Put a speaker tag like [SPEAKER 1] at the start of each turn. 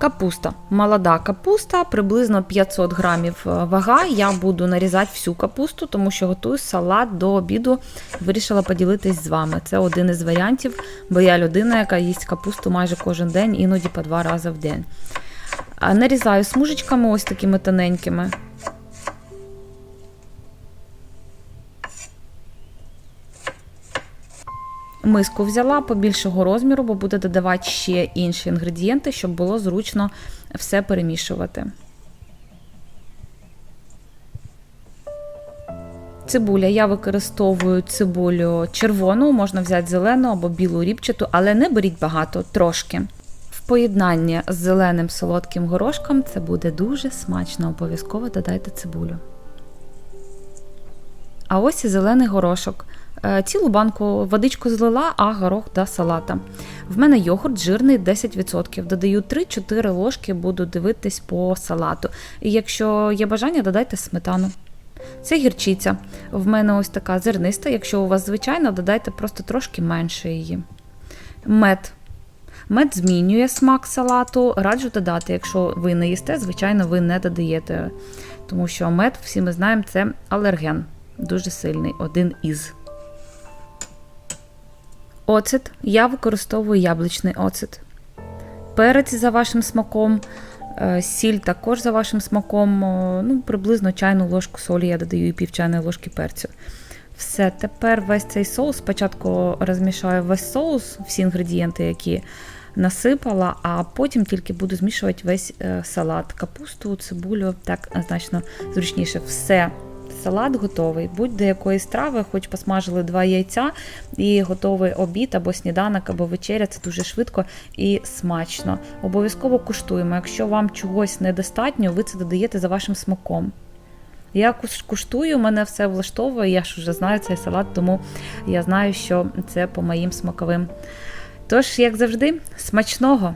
[SPEAKER 1] Капуста. Молода капуста, приблизно 500 грамів е, вага. Я буду нарізати всю капусту, тому що готую салат до обіду. Вирішила поділитись з вами. Це один із варіантів, бо я людина, яка їсть капусту майже кожен день, іноді по два рази в день. Нарізаю смужечками ось такими тоненькими. Миску взяла побільшого розміру, бо буде додавати ще інші інгредієнти, щоб було зручно все перемішувати. Цибуля. Я використовую цибулю червону, можна взяти зелену або білу рібчату, але не беріть багато, трошки. В поєднанні з зеленим солодким горошком це буде дуже смачно. Обов'язково додайте цибулю. А ось і зелений горошок. Е, Цілу банку водичку злила, а горох до салата. В мене йогурт жирний 10%. Додаю 3-4 ложки, буду дивитись по салату. І якщо є бажання, додайте сметану. Це гірчиця. В мене ось така зерниста. Якщо у вас звичайно, додайте просто трошки менше її. Мед. Мед змінює смак салату. Раджу додати, якщо ви не їсте, звичайно, ви не додаєте. Тому що мед, всі ми знаємо, це алерген. Дуже сильний, один із. Оцет. Я використовую яблучний оцет. Перець за вашим смаком, е, сіль також за вашим смаком. Ну, приблизно чайну ложку солі я додаю і пів чайної ложки перцю. Все, тепер весь цей соус. Спочатку розмішаю весь соус, всі інгредієнти, які насипала, а потім тільки буду змішувати весь е, салат, капусту, цибулю, так значно зручніше. Все. Салат готовий. Будь-до якої страви, хоч посмажили два яйця, і готовий обід або сніданок, або вечеря. Це дуже швидко і смачно. Обов'язково куштуємо. Якщо вам чогось недостатньо, ви це додаєте за вашим смаком. Я куш- куштую, мене все влаштовує, я ж вже знаю цей салат, тому я знаю, що це по моїм смаковим. Тож, як завжди, смачного!